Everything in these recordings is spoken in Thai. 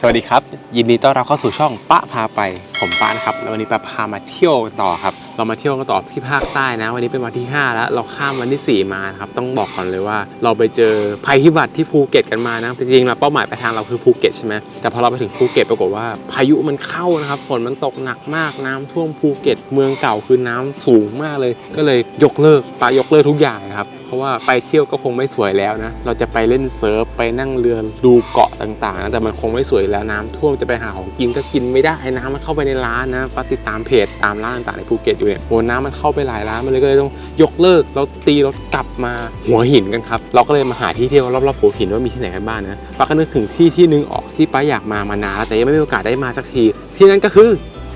สวัสดีครับ ยินดีต้อนรับเข้าสู่ช่องปะพาไป ผมปะนะครับแล้ววันนี้ปะพามาเที่ยวต่อครับ เรามาเที่ยวกันต่อที่ภาคใต้นะ วันนี้เป็นวันที่ 5 แล้ว เราข้ามวันที่ 4 มานะครับต้องบอกก่อนเลยว่า เราไปเจอภัยพิบัติที่ภูเก็ตกันมานะจริงๆเราเป้าหมายปลายทางเราคือภูเก็ตใช่ไหมแต่พอเราไปถึงภูเก็ตปรากฏว่าพายุมันเข้านะครับฝนมันตกหนักมากน้ำท่วมภูเก็ต เมืองเก่าคือน้ำสูงมากเลย ก็เลยยกเลิกปายกเลิกทุกอย่างนะครับ เพราะว่าไปเที่ยวก็คงไม่สวยแล้วนะ เราจะไปเล่นเซิร์ฟไปนั่งเรือดูเกาะต่างๆนะแต่มันคงไม่สวยแล้วน้ำท่วมจะไปหาของกินก็กินไม่ได้น้ำมันเข้าไปในร้านนะปติดตามเพจตามร้านต่างๆในภูเก็ตอยู่เนี่ยโหน้ำมันเข้าไปหลายร้านมันเลยก็เลยต้องยกเลิกแล้วตีรถกลับมาหัวหินกันครับเราก็เลยมาหาที่เที่ยวรอบๆหัวหินว่ามีที่ไหนกันบ้างนะป้าก็นึกถึงที่ที่นึงออกที่ป้าอยากมามานานแต่ยังไม่มีโอกาสได้มาสักที ที่นั่นก็คือ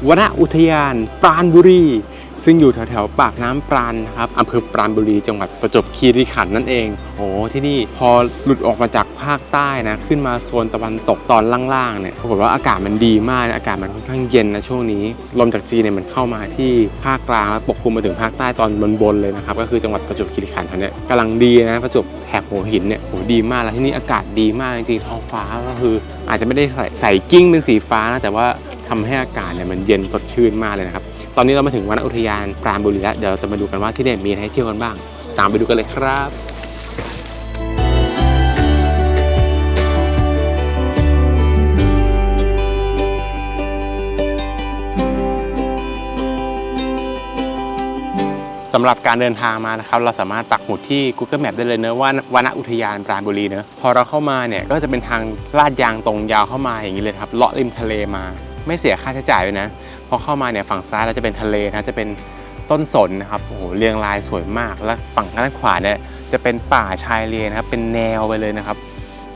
วนอุทยานปราณบุรี ซึ่งอยู่แถวๆปากน้ำปราณนะครับอำเภอปราณบุรีจังหวัดประจวบคีรีขันธ์นั่นเอง โอ้ที่นี่พอหลุดออกมาจากภาคใต้นะขึ้นมาโซนตะวันตกตอนล่างๆเนี่ยปรากฏว่าอากาศมันดีมากอากาศมันค่อนข้างเย็นนะช่วงนี้ลมจากจีนเนี่ยมันเข้ามาที่ภาคกลางแล้วปกคลุมมาถึงภาคใต้ตอนบนๆเลยนะครับก็คือจังหวัดประจวบคีรีขันธ์เนี่ยกำลังดีนะประจวบแถบหัวหินเนี่ยโหดีมากแล้วที่นี่อากาศดีมากจริงๆท้องฟ้าก็คือ อาจจะไม่ได้ใส่ใส่กิ้งเป็นสีฟ้านะแต่ว่าทำให้อากาศเนี่ยมันเย็นสดชื่นมากเลยนะครับ ตอนนี้เรามาถึงวนอุทยานปราณบุรีแล้ว เดี๋ยวเราจะมาดูกันว่าที่นี่มีอะไรให้เที่ยวกันบ้าง ตามไปดูกันเลยครับสำหรับการเดินทางมานะครับเราสามารถปักหมุดที่ Google Map ได้เลยเนอะว่าวนอุทยานปราณบุรีเนอะพอเราเข้ามาเนี่ยก็จะเป็นทางลาดยางตรงยาวเข้ามาอย่างนี้เลยครับเลาะริมทะเลมา ไม่เสียค่าใช้จ่ายเลยนะ อเข้ามาเนี่ยฝั่งซ้ายเราจะเป็นทะเลนะจะเป็นต้นสนนะครับโอ้โหเรียงรายสวยมาก และฝั่งด้านขวาเนี่ยจะเป็นป่าชายเลนนะครับเป็นแนวไปเลยนะครับ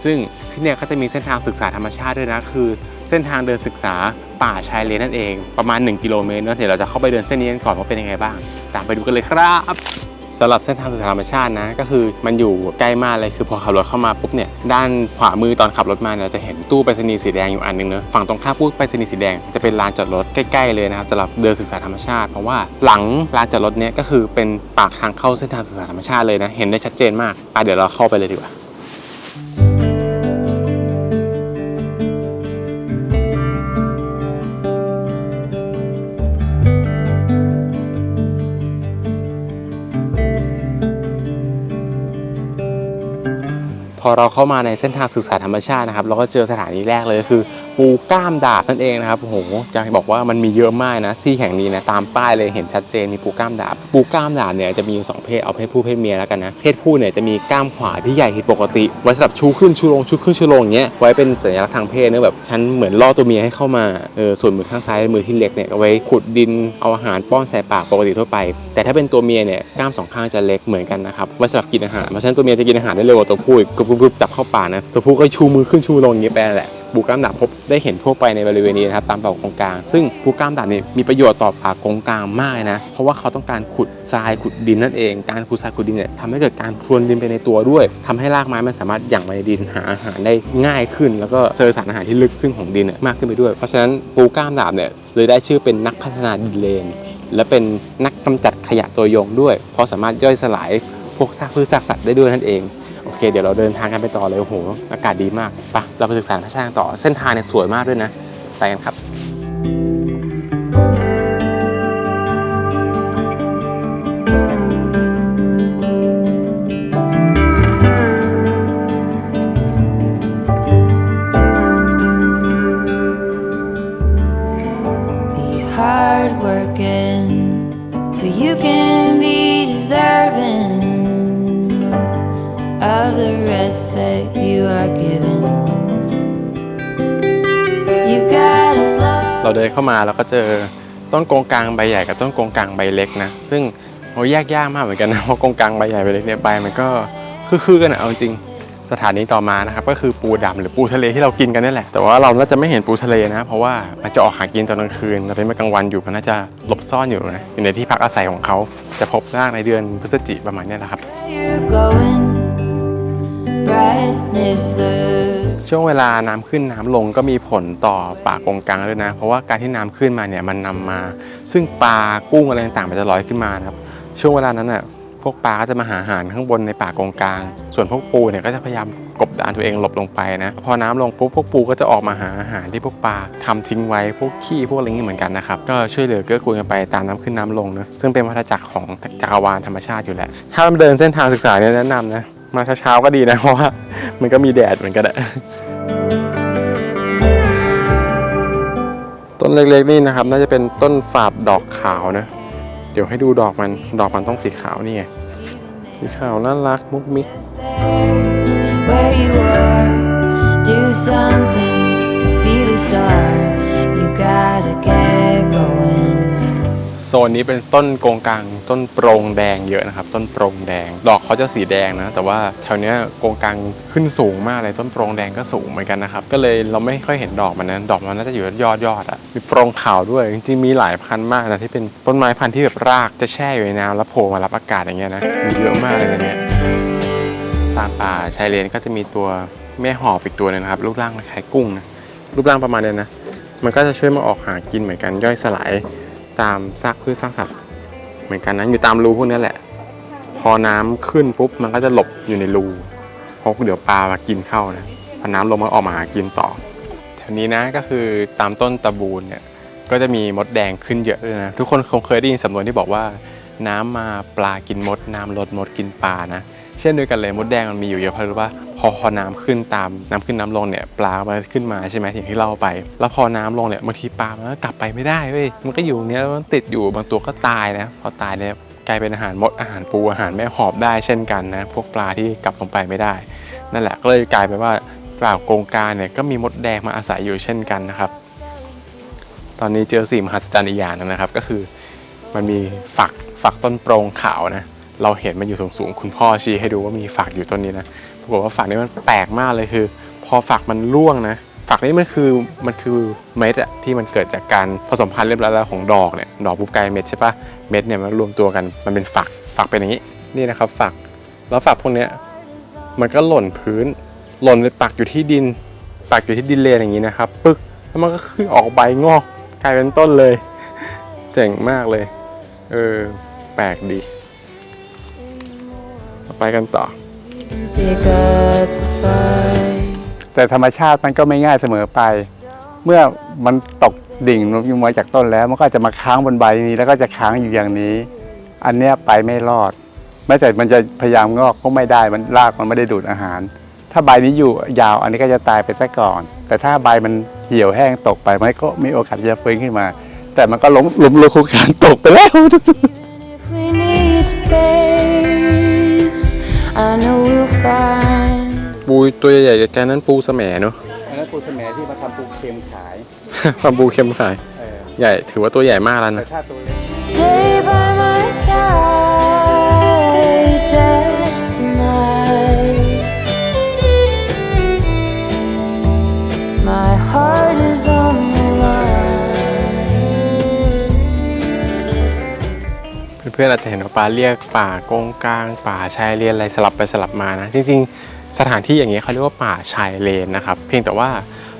ซึ่งที่เนี่ยก็จะมีเส้นทางศึกษาธรรมชาติด้วยนะคือ เส้นทางเดินศึกษาป่าชายเลนนั่นเองประมาณ 1 กิโลเมตรเนาะเดี๋ยวเราจะเข้าไปเดินเส้นนี้กันก่อนว่าเป็นยังไงบ้าง ตามไปดูกันเลยครับ สำหรับเส้นทางสู่ธรรมชาตินะก็คือมันอยู่ใกล้มากเลยคือพอขับรถเข้ามาปุ๊บเนี่ยด้านขวามือตอนขับรถมาเนี่ยจะเห็นตู้ไปรษณีย์สีแดงอยู่อันหนึงเนอะฝั่งตรงข้ามตู้ไปรษณีย์สีแดงจะเป็นลานจอดรถใกล้ๆเลยนะครับสำหรับเดินศึกษาธรรมชาติเพราะว่าหลังลานจอดรถเนี่ยก็คือเป็นปากทางเข้าเส้นทางศึกษาธรรมชาติเลยนะเห็นได้ชัดเจนมากอะเดี๋ยวเราเข้าไปเลยดีกว่า พอเราเข้ามาในเส้นทางศึกษาธรรมชาตินะครับ เราก็เจอสถานีแรกเลยคือ ปูก้ามดาบนั่นเองนะครับโอ้โหจะบอกว่ามันมีเยอะมากนะ ที่แห่งนี้นะตามป้ายเลยเห็นชัดเจนมีปูก้ามดาบ ปูก้ามดาบเนี่ยจะมีสองเพศเอาเพศผู้เพศเมียแล้วกันนะเพศผู้เนี่ยจะมีก้ามขวาที่ใหญ่ผิดปกติไว้สำหรับชูขึ้นชูลงชูขึ้นชูลงอย่างเงี้ยไว้เป็นสัญลักษณ์ทางเพศเนอแบบฉันเหมือนล่อตัวเมียให้เข้ามาเออส่วนมือข้างซ้ายมือที่เล็กเนี่ยเอาไว้ขุดดินเอาอาหารป้อนใส่ปากปกติทั่วไป แต่ถ้าเป็นตัวเมียเนี่ยกล้ามสองข้างจะเล็กเหมือนกันนะครับไว้สำหรับกินอาหารเพราะฉะนั้นตัวเมียจะกินอาหารได้เร็วกว่าตัวผู้อีกกรุบจับเข้าปากนะตัวผู้ก็ชูมือขึ้นชูลงอย่างเงี้ยไปแหละปูกล้ามดาบพบได้เห็นทั่วไปในบริเวณนี้นะครับตามป่ากงกลาง ซึ่งปูกล้ามดาบเนี่ยมีประโยชน์ต่อป่ากงกลางมากนะ เพราะว่าเขาต้องการขุดทรายขุดดินนั่นเอง การขุดทรายขุดดินเนี่ยทำให้เกิดการพรวนดินไปในตัวด้วยทำให้รากไม้มันสามารถหยั่งไปในดินหาอาหารได้ง่ายขึ้น แล้วก็เจอสารอาหารที่ลึกขึ้นของดินมากขึ้นไปด้วย เพราะฉะนั้นปูกล้ามดาบเนี่ยเลยได้ชื่อเป็นนักพัฒนาดินเลน และเป็นนักกำจัดขยะตัวยงด้วย เพราะสามารถย่อยสลายพวกซากพืชซากสัตว์ได้ด้วยนั่นเอง เคเดี๋ยวเราเดินทางกันไปต่อเลยโอ้โหอากาศดีมากไปะเราไปศึกษาธรรมชาติกันต่อเส้นทางเนี่ยสวยมากด้วยนะไปกันครับ working so you can be deserving the rest that you are given. You gotta slow. เราเดินเข้ามาแล้วก็เจอต้นกงกลางใบใหญ่กับต้นกงกลางใบเล็กนะซึ่งโอ้แยกยากมากเหมือนกันนะเพราะกงกลางใบใหญ่ใบเล็กเนี่ยใบมันก็คือๆกันอะเอาจริงสถานีต่อมานะครับก็คือปูดำหรือปูทะเลที่เรากินกันนี่แหละ แต่ว่าเราน่าจะไม่เห็นปูทะเลนะ เพราะว่ามันจะออกหากินตอนกลางคืนตอนนี้มันกลางวันอยู่มันน่าจะหลบซ่อนอยู่นะอยู่ในที่พักอาศัยของเขาจะพบรากในเดือนพฤศจิกประมาณเนี้ยนะครับ ช่วงเวลาน้ำขึ้นน้ำลงก็มีผลต่อป่ากงกลางด้วยนะ เพราะว่าการที่น้ำขึ้นมาเนี่ยมันนำมา ซึ่งปลากุ้งอะไรต่างๆมันจะลอยขึ้นมานะครับ ช่วงเวลานั้นน่ะพวกปลาก็จะมาหาอาหารข้างบนในป่ากงกลาง ส่วนพวกปูเนี่ยก็จะพยายามกบดานตัวเองหลบลงไปนะ พอน้ำลงปุ๊บพวกปูก็จะออกมาหาอาหารที่พวกปลาทำทิ้งไว้พวกขี้พวกอะไรอย่างนี้เหมือนกันนะครับ ก็ช่วยเหลือเกื้อกูลกันไปตามน้ำขึ้นน้ำลงเนอะซึ่งเป็นวัฏจักรของจักรวาลธรรมชาติอยู่แล้วถ้าเดินเส้นทางศึกษาเนี่ยแนะนำนะ มาเช้าๆก็ดีนะ เพราะว่ามันก็มีแดดเหมือนกันอะต้นเล็กๆนี่นะครับ น่าจะเป็นต้นฝาดดอกขาวนะ เดี๋ยวให้ดูดอกมันดอกมันต้องสีขาวนี่ไงสีขาวน่ารักมุกมิก where you are. Do something, be the star. You gotta get going. โซนนี้เป็นต้นโกงกลาง ต้นโปรงแดงเยอะนะครับ ต้นโปรงแดง ดอกเขาจะสีแดงนะ แต่ว่าแถวเนี้ยโกงกลางขึ้นสูงมากเลยต้นโปรงแดงก็สูงเหมือนกันนะครับ ก็เลยเราไม่ค่อยเห็นดอกมันนะดอกมันน่าจะอยู่ยอดยอดๆอะมีโปรงขาวด้วยจริงๆมีหลายพันธุ์มากนะที่เป็นต้นไม้พันธุ์ที่แบบรากจะแช่อยู่ในน้ำแล้วโผล่มารับอากาศอย่างเงี้ยนะมีเยอะมากเลยนะเนี่ยตามป่าชายเลนก็จะมีตัวแม่หอบอีกตัวหนึงนะครับรูปร่างคล้ายกุ้งนะรูปร่างประมาณนี้นะมันก็จะช่วยมาออกหากินเหมือนกันย่อยสลาย ตามซากพืชซากสัตว์เหมือนกันนะอยู่ตามรูพวกนี้แหละ พอน้ำขึ้นปุ๊บมันก็จะหลบอยู่ในรูเพราะเดี๋ยวปลามากินเข้านะพอน้ำลงมาออกมาหากินต่อแถวนี้นะก็คือตามต้นตะบูนเนี่ยก็จะมีมดแดงขึ้นเยอะเลยนะทุกคนคงเคยได้ยินสำนวนที่บอกว่า น้ำมาปลากินมด น้ำลดมดกินปลานะ เช่นเดียวกันเลยมดแดงมันมีอยู่เยอะเพราะรู้ว่าพอพอน้ำขึ้นตามน้ำขึ้นน้ำลงเนี่ยปลามันขึ้นมาใช่ไหมอย่างที่เล่าไป แล้วพอน้ำลงเนี่ยบางทีปลามันก็กลับไปไม่ได้เว้ยมันก็อยู่เนี้ยมันติดอยู่บางตัวก็ตายนะพอตายเนี่ยกลายเป็นอาหารมดอาหารปูอาหารแม่หอบได้เช่นกันนะพวกปลาที่กลับลงไปไม่ได้ นั่นแหละก็เลยกลายเป็นว่าปลาโกงกาเนี่ยก็มีมดแดงมาอาศัยอยู่เช่นกันนะครับ ตอนนี้เจอสิ่งมหัศจรรย์อีกอย่างนึงนะครับ ก็คือ มันมีฝักฝักต้นโปรงขาวนะ เราเห็นมันอยู่สูงๆ คุณพ่อชี้ให้ดูว่ามีฝักอยู่ต้นนี้นะปรากฏว่าฝักนี้มันแปลกมากเลยคือ พอฝักมันร่วงนะ ฝักนี้มันคือมันคือเม็ดอะที่มันเกิดจากการผสมพันธุ์เรียบร้อยแล้วของดอกเนี่ยดอกปุ๊บกลายเป็นเม็ดใช่ปะเม็ดเนี่ยมันรวมตัวกันมันเป็นฝักฝักเป็นอย่างนี้นี่นะครับ ฝักแล้วฝักพวกเนี้ยมันก็หล่นพื้น หล่นไปปักอยู่ที่ดิน ปักอยู่ที่ดินเลนอย่างนี้นะครับปึ๊กแล้วมันก็ขึ้นออกใบงอกกลายเป็นต้นเลย เจ๋งมากเลย เออ แปลกดี ไปกันต่อ แต่ธรรมชาติมันก็ไม่ง่ายเสมอไป เมื่อมันตกดิ่งลงมาจากต้นแล้ว มันก็จะมาค้างบนใบนี้ แล้วก็จะค้างอยู่อย่างนี้ อันเนี้ยไปไม่รอดแม้แต่มันจะพยายามงอกก็ไม่ได้มันรากมันไม่ได้ดูดอาหาร ถ้าใบนี้อยู่ยาวอันนี้ก็จะตายไปซะก่อน แต่ถ้าใบมันเหี่ยวแห้งตกไปมันก็มีโอกาสที่จะฟื้นขึ้นมา แต่มันก็ล้มล้มลุกคลุกคลานตกไปแล้ว If we need space, I know we'll find. ปูตัวใหญ่ๆแกนั้นปูสแหมเนาะอันนั้นปูสมัที่มาทำปูเค็มขาย ความปูเค็มขาย เออ ใหญ่ถือว่าตัวใหญ่มากแล้วแต่นะถ้าตัวเล็ก Stay by my side just tonight. My heart พื่อนๆอาจจะเห็นว่าปลาเรียกป่าโกงกลาง ป่าชายเลนอะไรสลับไปสลับมานะจริงๆ สถานที่อย่างนี้ยเขาเรียกว่าป่าชายเลนนะครับ เพียงแต่ว่า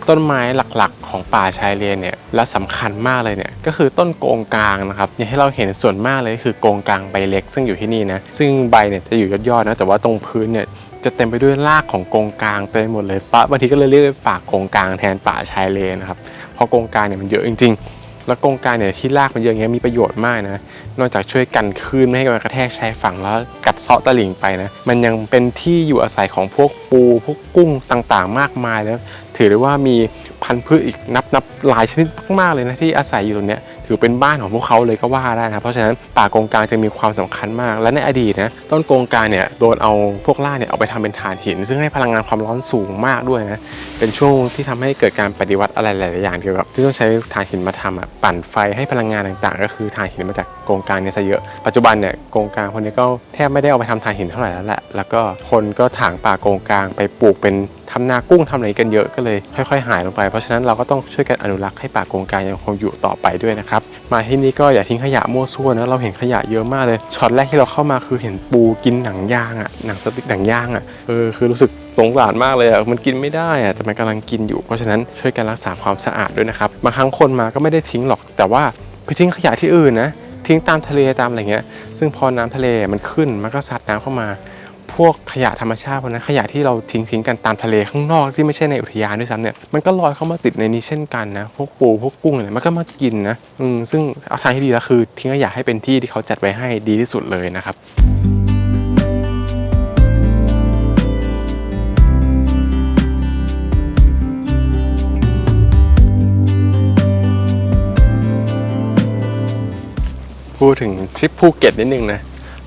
ต้นไม้หลักๆ ของป่าชายเลนเนี่ยและสำคัญมากเลยเนี่ยก็คือต้นโกงกลางนะครับอย่างที่เราเห็นส่วนมากเลยคือโกงกลางใบเล็ก ซึ่งอยู่ที่นี่นะซึ่งใบเนี่ยจะอยู่ยอดๆนะแต่ว่าตรงพื้นเนี่ยจะเต็มไปด้วยรากของโกงกลางเต็มหมดเลยปะบางทีก็เลยเรียกว่าป่าโกงกลางแทนป่าชายเลนนะครับเพราะโกงกลางเนี่ยมันเยอะจริง ๆ แล้วโกงกางเนี่ยที่ลากมันเยอะอย่างเงี้ยมีประโยชน์มากนะ นอกจากช่วยกันคลื่นไม่ให้มันกระแทกชายฝั่งแล้วกัดเซาะตะหลิ่งไปนะ มันยังเป็นที่อยู่อาศัยของพวกปูพวกกุ้งต่างๆ มากมายแล้ว ถือได้ว่ามีพันธุ์พืชอีกนับนับหลายชนิดมากๆเลยนะที่อาศัยอยู่ตรงเนี้ย ถือเป็นบ้านของพวกเขาเลยก็ว่าได้นะเพราะฉะนั้นป่าโกงกลางจะมีความสำคัญมาก และในอดีตนะต้นโกงกลางเนี่ยโดนเอาพวกล่าเนี่ยเอาไปทำเป็นถ่านหิน ซึ่งให้พลังงานความร้อนสูงมากด้วยนะเป็นช่วงที่ทำให้เกิดการปฏิวัติอะไรหลาย ๆ อย่างเกี่ยวกับที่ต้องใช้ถ่านหินมาทำอะปั่นไฟให้พลังงานต่าง ๆ ก็คือถ่านหินมาจากโกงกลางเนี่ยซะเยอะปัจจุบันเนี่ยโกงกลางคนนี้ก็แทบไม่ได้เอาไปทำถ่านหินเท่าไหร่แล้วแหละแล้วก็คนก็ถางป่าโกงกลางไปปลูกเป็น ทำนากุ้งทำอะไรกันเยอะก็เลยค่อยๆ หายลงไป เพราะฉะนั้นเราก็ต้องช่วยกันอนุรักษ์ให้ป่าโกงกางยังคงอยู่ต่อไปด้วยนะครับ มาที่นี่ก็อย่าทิ้งขยะมั่วซั่วนะเราเห็นขยะเยอะมากเลยช็อตแรกที่เราเข้ามาคือเห็นปูกินหนังยางอะหนังสติ๊กหนังยางอะเออคือรู้สึกสงสารมากเลยอะมันกินไม่ได้อะแต่มันกำลังกินอยู่ เพราะฉะนั้นช่วยกันรักษาความสะอาดด้วยนะครับบางครั้งคนมาก็ไม่ได้ทิ้งหรอก แต่ว่าไปทิ้งขยะที่อื่นนะทิ้งตามทะเลตามอะไรเงี้ย ซึ่งพอน้ำทะเลมันขึ้นมันก็ซัดน้ำเข้ามา พวกขยะธรรมชาติพวกนั้นขยะที่เราทิ้งทิ้งกันตามทะเลข้างนอกที่ไม่ใช่ในอุทยานด้วยซ้ำเนี่ยมันก็ลอยเข้ามาติดในนี้เช่นกันนะพวกปูพวกกุ้งเนี่ยมันก็มากินนะอืมซึ่งเอาทางที่ดีแล้วคือ ทิ้งขยะให้เป็นที่ที่เขาจัดไว้ให้ดีที่สุดเลยนะครับพูดถึงทริปภูเก็ตนิดนึงนะ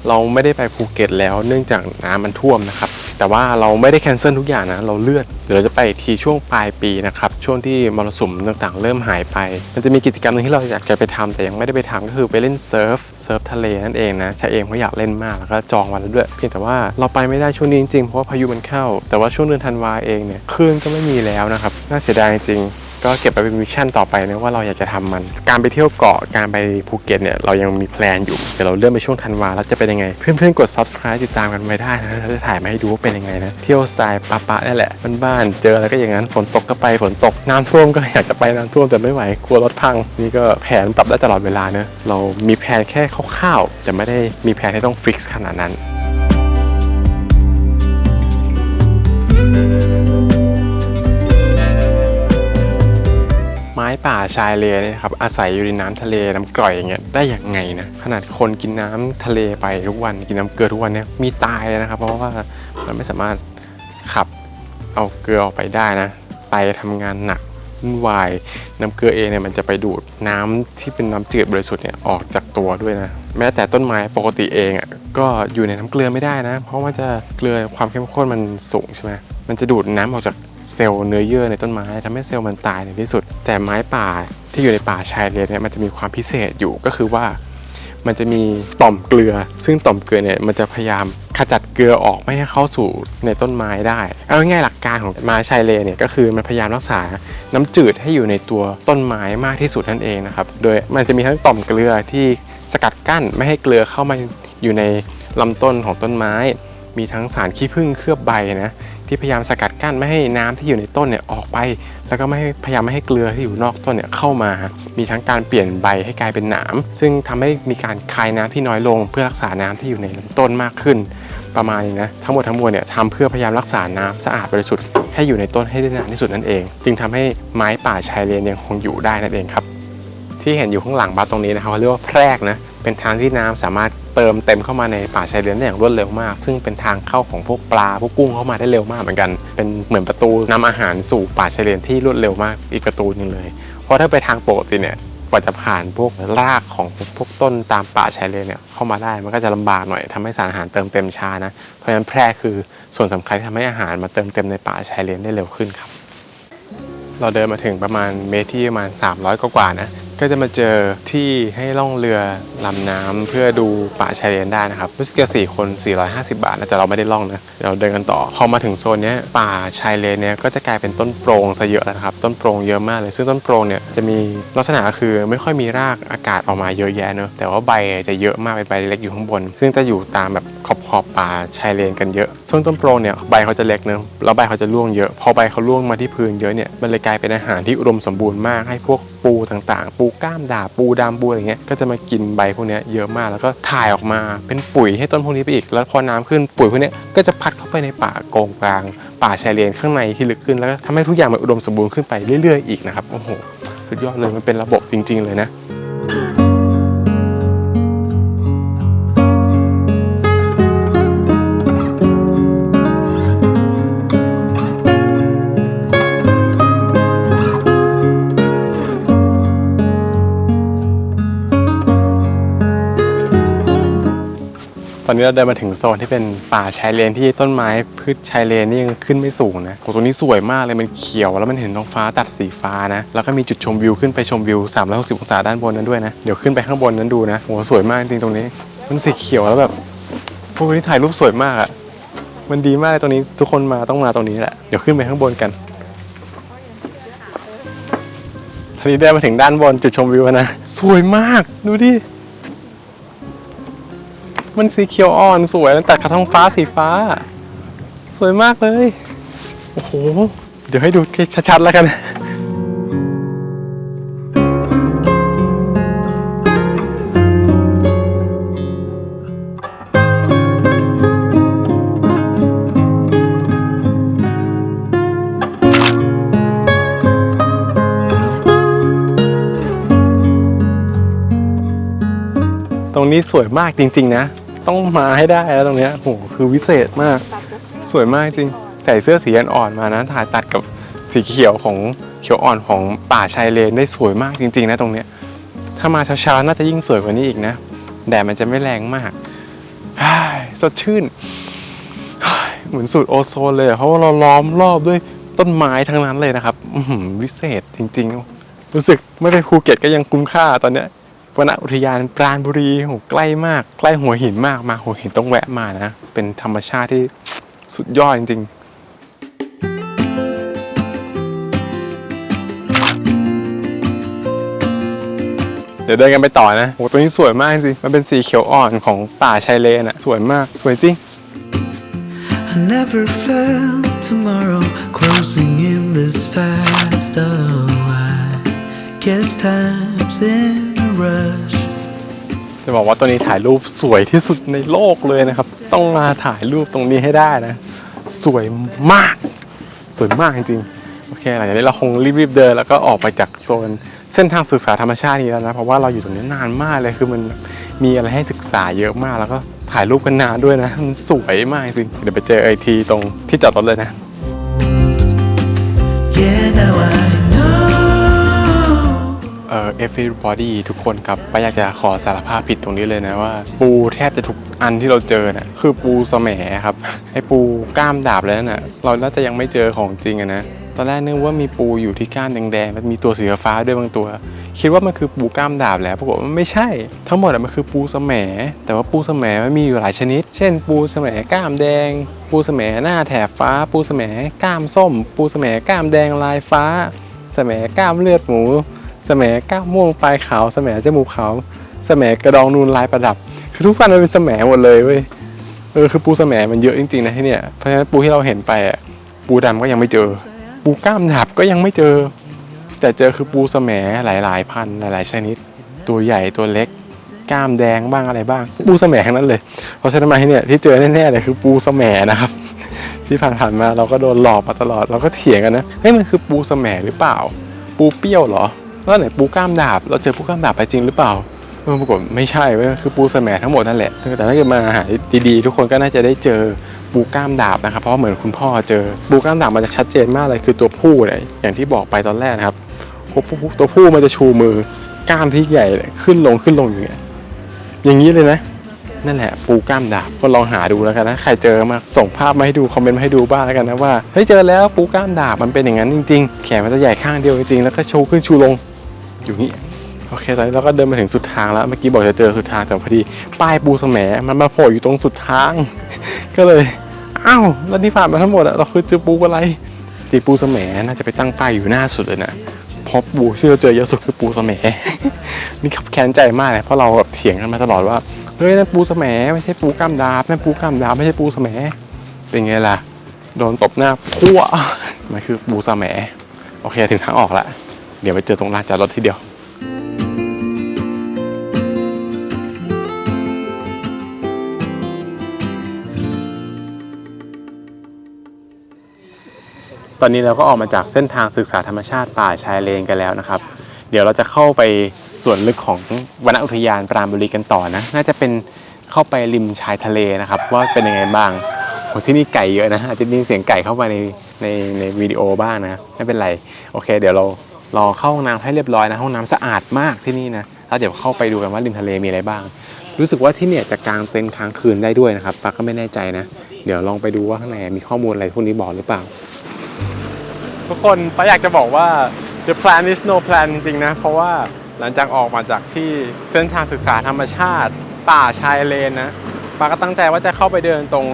เราไม่ได้ไปภูเก็ตแล้วเนื่องจากน้ำมันท่วมนะครับ แต่ว่าเราไม่ได้แคนเซิลทุกอย่างนะ เราเลื่อนเดี๋ยวเราจะไปทีช่วงปลายปีนะครับ ช่วงที่มรสุมต่างๆ เริ่มหายไป มันจะมีกิจกรรมหนึงที่เราอยากจะไปทำแต่ยังไม่ได้ไปทำก็คือไปเล่นเซิร์ฟเซิร์ฟทะเลนั่นเองนะชาเอมเขาอยากเล่นมากแล้วก็จองวันแล้วด้วย เพียงแต่ว่าเราไปไม่ได้ช่วงนี้จริงๆเพราะว่าพายุมันเข้า แต่ว่าช่วงเดือนธันวาเองเนี่ยคลื่นก็ไม่มีแล้วนะครับน่าเสียดายจริง ก็เก็บไปเป็นมิชชั่นต่อไปนะว่าเราอยากจะทำมัน การไปเที่ยวเกาะการไปภูเก็ตเนี่ยเรายังมีแพลนอยู่เดี๋ยวเราเลื่อนไปช่วงธันวาแล้วจะเป็นยังไง เพื่อนๆกด subscribe ติดตามกันไว้ได้นะเราจะถ่ายมาให้ดูว่าเป็นยังไงนะเที่ยวสไตล์ปะปะนี่แหละบ้านๆเจออะไรก็อย่างนั้นฝนตกก็ไปฝนตกน้ำท่วมก็อยากจะไปน้ำท่วมแต่ไม่ไหวกลัวรถพัง นี่ก็แผนปรับได้ตลอดเวลาเนะเรามีแผนแค่คร่าวๆจะไม่ได้มีแผนที่ต้องฟิกซ์ขนาดนั้น ป่าชายเลนเนี่ยนะครับอาศัยอยู่ในน้ำทะเลน้ำกร่อยอย่างเงี้ยได้อย่างไงนะขนาดคนกินน้ำทะเลไปทุกวันกินน้ำเกลือทุกวันเนี่ยมีตายนะครับ เพราะว่ามันไม่สามารถขับเอาเกลือออกไปได้นะไตทำงานหนักวุ่นวายน้ำเกลือเองเนี่ยมันจะไปดูดน้ำที่เป็นน้ำจืดบริสุทธิ์เนี่ยออกจากตัวด้วยนะแม้แต่ต้นไม้ปกติเองอะก็อยู่ในน้ำเกลือไม่ได้นะ เพราะว่าจะเกลือความเข้มข้นมันสูงใช่ไหมมันจะดูดน้ำออกจาก เซลล์เนื้อเยื่อในต้นไม้ทำให้เซลล์มันตายในที่สุด แต่ไม้ป่าที่อยู่ในป่าชายเลนเนี่ยมันจะมีความพิเศษอยู่ก็คือว่า มันจะมีต่อมเกลือ ซึ่งต่อมเกลือเนี่ยมันจะพยายามขจัดเกลือออกไม่ให้เข้าสู่ในต้นไม้ได้ เอาง่ายๆหลักการของไม้ชายเลนเนี่ยก็คือมันพยายามรักษาน้ำจืดให้อยู่ในตัวต้นไม้มากที่สุดนั่นเองนะครับโดยมันจะมีทั้งต่อมเกลือที่สกัดกั้นไม่ให้เกลือเข้ามาอยู่ในลำต้นของต้นไม้ มีทั้งสารขี้ผึ้งเคลือบใบนะ ที่พยายามสกัดกั้นไม่ให้น้ำที่อยู่ในต้นเนี่ยออกไป แล้วก็ไม่ให้พยายามไม่ให้เกลือที่อยู่นอกต้นเนี่ยเข้ามา มีทั้งการเปลี่ยนใบให้กลายเป็นหนามซึ่งทำให้มีการคายน้ำที่น้อยลง เพื่อรักษาน้ำที่อยู่ในลำต้นมากขึ้น ประมาณนี้นะทั้งหมดทั้งมวลเนี่ยทำเพื่อพยายามรักษาน้ำสะอาดบริสุทธิ์ให้อยู่ในต้นให้ได้นานที่สุดนั่นเอง จึงทำให้ไม้ป่าชายเลนยังคงอยู่ได้นั่นเองครับ ที่เห็นอยู่ข้างหลังบ้านตรงนี้นะครับเขาเรียกว่าแพรกนะ เป็นทางที่น้ำสามารถเติมเต็มเข้ามาในป่าชายเลนได้อย่างรวดเร็วมาก ซึ่งเป็นทางเข้าของพวกปลาพวกกุ้งเข้ามาได้เร็วมากเหมือนกัน เป็นเหมือนประตูนำอาหารสู่ป่าชายเลนที่รวดเร็วมากอีกประตูหนึงเลย เพราะถ้าไปทางปกติเนี่ยกว่าจะผ่านพวกรากของพวกต้นตามป่าชายเลนเนี่ยเข้ามาได้มันก็จะลำบากหน่อยทำให้สารอาหารเติมเต็มช้านะเพราะฉะนั้นแพร่คือส่วนสำคัญที่ทำให้อาหารมาเติมเต็มในป่าชายเลนได้เร็วขึ้นครับ เราเดินมาถึงประมาณเมตรที่ประมาณ 300 กว่าๆนะ ก็จะมาเจอที่ให้ล่องเรือลำน้ำเพื่อดูป่าชายเลนได้นะครับรู้สึกจะ4คน 450 บาทนะแต่เราไม่ได้ล่องนะเราเดินกันต่อ พอมาถึงโซนนี้ป่าชายเลนเนี้ยก็จะกลายเป็นต้นโปรงซะเยอะแล้วนะครับ ต้นโปรงเยอะมากเลยซึ่งต้นโปรงเนี่ยจะมีลักษณะคือไม่ค่อยมีรากอากาศออกมาเยอะแยะเนอะแต่ว่าใบจะเยอะมากเป็นใบเล็กอยู่ข้างบน ซึ่งจะอยู่ตามแบบขอบขอบป่าชายเลนกันเยอะส่วนต้นโปรงเนี่ยใบเขาจะเล็กเนอะแล้วใบเขาจะร่วงเยอะ พอใบเขาร่วงมาที่พื้นเยอะเนี่ยมันเลยกลายเป็นอาหารที่อุดมสมบูรณ์มากให้พวกปูต่างๆ ปูก้ามด่าปูดามปูอะไรเงี้ยก็จะมากินใบพวกนี้เยอะมากแล้วก็ถ่ายออกมาเป็นปุ๋ยให้ต้นพวกนี้ไปอีก แล้วพอน้ำขึ้นปุ๋ยพวกนี้ก็จะพัดเข้าไปในป่าโกงกลาง ป่าชายเลนข้างในที่ลึกขึ้นแล้วก็ทำให้ทุกอย่างมันอุดมสมบูรณ์ขึ้นไปเรื่อยๆอีกนะครับโอ้โหสุดยอดเลยมันเป็นระบบจริง ๆ เลยนะ อนนี้เราเดินมาถึงโซนที่เป็นป่าชายเลนที่ต้นไม้พืชชายเลนนี่ยังขึ้นไม่สูงนะโหตรงนี้สวยมากเลยมันเขียว แล้วมันเห็นท้องฟ้าตัดสีฟ้านะ แล้วก็มีจุดชมวิวขึ้นไปชมวิว 360 องศาด้านบนนั้นด้วยนะ เดี๋ยวขึ้นไปข้างบนนั้นดูนะโหสวยมากจริงตรงนี้ มันสีเขียวแล้วแบบโอ้ยถ่ายรูปสวยมากอะมันดีมากเลยตรงนี้ทุกคนมาต้องมาตรงนี้แหละ เดี๋ยวขึ้นไปข้างบนกันทีนี้เดินมาถึงด้านบนจุดชมวิวนะ สวยมากดูดิ มันสีเขียวอ่อนสวยแล้วตัดกระท้องฟ้าสีฟ้า สวยมากเลย โอ้โห เดี๋ยวให้ดูชัดๆแล้วกันตรงนี้สวยมากจริง ๆ นะ ต้องมาให้ได้แล้วตรงเนี้ยโหคือวิเศษมาก สวยมากจริง ใส่เสื้อสีอ่อนมานะถ่ายตัดกับสีเขียวของเขียวอ่อนของป่าชายเลนได้สวยมากจริง ๆ นะตรงเนี้ย ถ้ามาเช้าๆน่าจะยิ่งสวยกว่านี้อีกนะแดดมันจะไม่แรงมากสดชื่นเหมือนสูตรโอโซนเลยเพราะว่าเราล้อมรอบด้วยต้นไม้ทั้งนั้นเลยนะครับวิเศษจริง ๆ รู้สึกไม่ไปภูเก็ตก็ยังคุ้มค่าตอนเนี้ย วนอุทยานปราณบุรีโหใกล้มาก ใกล้หัวหินมากมาหัวหินต้องแวะมานะ เป็นธรรมชาติที่สุดยอดจริงๆเดี๋ยวเดินกันไปต่อนะโหตัวนี้สวยมากจริง มันเป็นสีเขียวอ่อนของป่าชายเลนอะสวยมาก สวยจริง I never felt tomorrow closing in this fast. Oh, I guess time's in. จะบอกว่าตัวนี้ถ่ายรูปสวยที่สุดในโลกเลยนะครับ ต้องมาถ่ายรูปตรงนี้ให้ได้นะ สวยมาก สวยมากจริงๆโอเคหลังจากนี้เราคงรีบๆเดินแล้วก็ออกไปจากโซนเส้นทางศึกษาธรรมชาตินี้แล้วนะ เพราะว่าเราอยู่ตรงนี้นานมากเลยคือมันมีอะไรให้ศึกษาเยอะมากแล้วก็ถ่ายรูปกันนานด้วยนะ มันสวยมากจริงเดี๋ยวไปเจอไอทีตรงที่จอดรถเลยนะ อ่อ everybody ทุกคนครับป้าอยากจะขอสารภาพผิดตรงนี้เลยนะว่า ปูแทบจะทุกอันที่เราเจอน่ะคือปูสแหมครับไอปูก้ามดาบแล้วน่ะเราน่าจะยังไม่เจอของจริงอะนะตอนแรกนึกว่ามีปูอยู่ที่ก้ามแดงๆแล้วมีตัวสีฟ้าด้วยบางตัว คิดว่ามันคือปูก้ามดาบแล้วปรากฏว่ามันไม่ใช่ ทั้งหมดอะมันคือปูสแหมแต่ว่าปูสแหมมันมีอยู่หลายชนิด เช่น ปูสแหมก้ามแดง ปูสแหมหน้าแถบฟ้า ปูสแหมก้ามส้ม ปูสแหมก้ามแดงลายฟ้าสแหมก้ามเลือดหมู สแหมก้าม่วงปลายขาวสแหมจมูกขาวสแหมกระดองนูนลายประดับ คือทุกวันมันเป็นสแหมหมดเลยเว้ยเออคือปูสแหมมันเยอะจริงๆนะที่เนี่ยเพราะฉะนั้นปูที่เราเห็นไปอะปูดำก็ยังไม่เจอ ปูก้ามดาบก็ยังไม่เจอ แต่เจอคือปูสแหมหลายๆ พันหลาย ๆ ชนิด ตัวใหญ่ตัวเล็กกล้ามแดงบ้างอะไรบ้าง ปูสแหมทั้งนั้นเลย เพราะฉะนั้นมาที่เนี่ยที่เจอแน่ๆเลยคือปูสแหมนะครับที่ผ่านๆมาเราก็โดนหลอกมาตลอดเราก็เถียงกันนะเฮ้ยมันคือปูสแหมหรือเปล่า ปูเปรี้ยวเหรอ แล้วไหนปูกล้ามดาบ เราเจอปูกล้ามดาบไปจริงหรือเปล่าเออปรากฏไม่ใช่เว้ยคือปูสแหมทั้งหมดนั่นแหละแต่ถ้าเกิดมาหาดีๆ ทุกคนก็น่าจะได้เจอปูกล้ามดาบนะครับเพราะว่าเหมือนคุณพ่อเจอปูกล้ามดาบมันจะชัดเจนมากเลยคือตัวผู้เลยอย่างที่บอกไปตอนแรกนะครับตัวผู้มันจะชูมือกล้ามที่ใหญ่ขึ้นลงขึ้นลงอย่างเงี้ยอย่างนี้เลยนะนั่นแหละปูกล้ามดาบก็ลองหาดูแล้วกันนะใครเจอมาส่งภาพมาให้ดูคอมเมนต์มาให้ดูบ้างแล้วกันนะว่าเฮ้ยเจอแล้วปูกล้ามดาบมันเป็นอย่างนั้นจริง ๆ แขนมันจะใหญ่ข้างเดียวจริงๆแล้วก็ชูขึ้นชูลง อยู่นี่โอเคตอนนี้เราก็เดินมาถึงสุดทางแล้วเมื่อกี้บอกจะเจอสุดทางแต่พอดีป้ายปูสแหมมันมาโผล่อยู่ตรงสุดทาง ก็เลยอ้าวแล้วที่ผ่านมาทั้งหมดอะเราคือเจอปูอะไรตีปูสแหมน่าจะไปตั้งป้ายอยู่หน้าสุดเลยนะพราะปูที่เราเจอเยอะสุดคือปูสแหมนี่ขับแค้นใจมากเลยเพราะเราแบบเถียงกันมาตลอดว่าเฮ้ยนั่นปูสแหมไม่ใช่ปูกล้ามดาบนั่นปูกล้ามดาบไม่ใช่ปูสแหมเป็นไงล่ะโดนตบหน้าพั่วมันคือปูสแหมโอเคถึงทางออกและ เดี๋ยวไปเจอตรงลานจอดรถทีเดียว ตอนนี้เราก็ออกมาจากเส้นทางศึกษาธรรมชาติป่าชายเลนกันแล้วนะครับ เดี๋ยวเราจะเข้าไปส่วนลึกของวนอุทยานปราณบุรีกันต่อนะ น่าจะเป็นเข้าไปริมชายทะเลนะครับ ว่าเป็นยังไงบ้างโหที่นี่ไก่เยอะนะอาจจะมีเสียงไก่เข้ามาในในในวิดีโอบ้างนะ ไม่เป็นไร โอเค เดี๋ยวเรา รอเข้าห้องน้ำให้เรียบร้อยนะห้องน้ำสะอาดมากที่นี่นะแล้วเดี๋ยวเข้าไปดูกันว่าริมทะเลมีอะไรบ้าง รู้สึกว่าที่เนี่ยจะกางเต็นท์ค้างคืนได้ด้วยนะครับปาก็ไม่แน่ใจนะ เดี๋ยวลองไปดูว่าข้างในมีข้อมูลอะไรพวกนี้บอกหรือเปล่า ทุกคนป้าอยากจะบอกว่า the plan is no plan จริงๆนะ เพราะว่าหลังจากออกมาจากที่เส้นทางศึกษาธรรมชาติ ป่าชายเลนนะป้าก็ตั้งใจว่าจะเข้าไปเดินตรง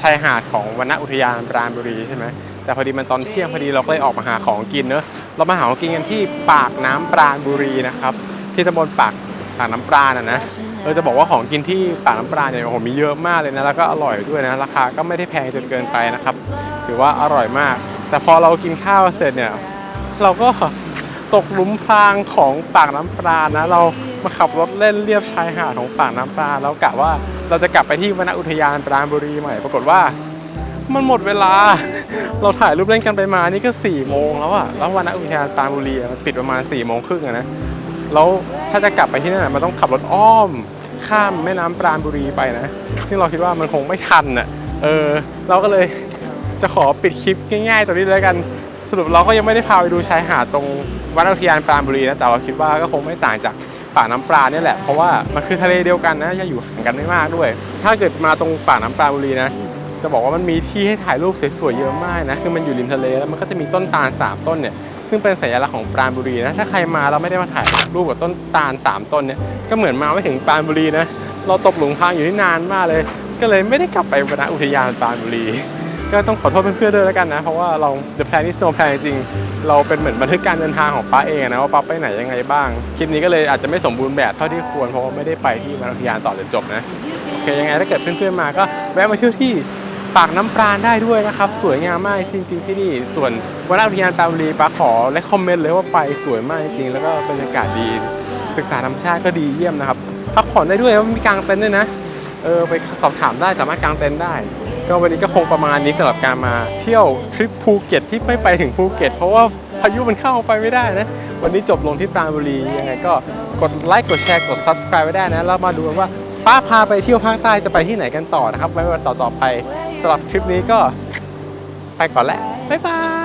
ชายหาดของวนอุทยานปราณบุรีใช่ไหมแต่พอดีมันตอนเที่ยงพอดีเราก็เลยออกมาหาของกินเนอะ เรามาหาของกินกันที่ปากน้ำปราณบุรีนะครับ ที่ตำบลปากปากน้ำปราณนะนะเราจะบอกว่าของกินที่ปากน้ำปราณเนี่ยโอ้โหมีเยอะมากเลยนะแล้วก็อร่อยด้วยนะราคาก็ไม่ได้แพงจนเกินไปนะครับ ถือว่าอร่อยมาก แต่พอเรากินข้าวเสร็จเนี่ยเราก็ตกหลุมพรางของปากน้ำปลานะเรามาขับรถเล่นเลียบชายหาดของปากน้ำปลาแล้วกะว่าเราจะกลับไปที่วนอุทยานปราณบุรีใหม่ ปรากฏว่า มันหมดเวลา เราถ่ายรูปเล่นกันไปมานี่ก็4ี่โมงแล้วอะแล้ววันอุทยานปราบุรีมันปิดประมาณ4ี่โมงครึ่งอะนะแล้วถ้าจะกลับไปที่นั่นมันต้องขับรถอ้อม ข้ามแม่น้ำปราณบุรีไปนะ ซึ่งเราคิดว่ามันคงไม่ทันอะเออ เราก็เลยจะขอปิดคลิปง่ายๆตรงนี้เลยกันสรุปเราก็ยังไม่ได้พาไปดูชายหาดตรงวัดอุทยานปราณบุรีนะแต่เราคิดว่าก็คงไม่ต่างจากป่าน้ำปลาเนี่ยแหละเพราะว่ามันคือทะเลเดียวกันนะยังอยู่ห่างกันไม่มากด้วย ถ้าเกิดมาตรงป่าน้ำปลาณบุรีนะ จะบอกว่ามันมีที่ให้ถ่ายรูปสวยๆเยอะมากนะ คือมันอยู่ริมทะเลแล้วมันก็จะมีต้นตาลสามต้นเนี่ย ซึ่งเป็นสัญลักษณ์ของปราณบุรีนะ ถ้าใครมาเราไม่ได้มาถ่ายรูปกับต้นตาลสามต้นเนี่ย ก็เหมือนมาไม่ถึงปราณบุรีนะ เราตกหลุมพรางอยู่ที่นานมากเลย ก็เลยไม่ได้กลับไปวรรณอุทยานปราณบุรี ก็ต้องขอโทษเพื่อนๆด้วยแล้วกันนะ เพราะว่าเรา the plan is no plan จริงๆเราเป็นเหมือนบันทึกการเดินทางของป้าเองนะว่าป้าไปไหนยังไงบ้าง คลิปนี้ก็เลยอาจจะไม่สมบูรณ์แบบเท่าที่ควรเพราะว่าไม่ได้ไปที่วรรณอุทยานต่อจนจบนะโอเคยังไงถ้าเกิดเพื่อนๆมาก็แวะมาเที่ยวที่ ปากน้ำปราณได้ด้วยนะครับ สวยงามมากจริงๆที่นี่ส่วนวรรณอุทยานตาบุรีปาขอและคอมเมนต์เลยว่าไปสวยมากจริงๆแล้วก็บรรยากาศดีศึกษาธรรมชาติก็ดีเยี่ยมนะครับพักผ่อนได้ด้วยแล้วมีกางเต็นท์ด้วยนะเออไปสอบถามได้สามารถกางเต็นท์ได้ ก็วันนี้ก็คงประมาณนี้สำหรับการมาเที่ยวทริปภูเก็ตที่ไม่ไปถึงภูเก็ต เพราะว่าพายุมันเข้าไปไม่ได้นะ วันนี้จบลงที่ปราณบุรียังไงก็กดไลค์กดแชร์กด subscribe ไว้ได้นะแล้วมาดูกันว่าป้าพาไปเที่ยวภาคใต้จะไปที่ไหนกันต่อนะครับไว้วันต่อๆไป สำหรับทริปนี้ก็ไปก่อนแล้ว บ๊ายบาย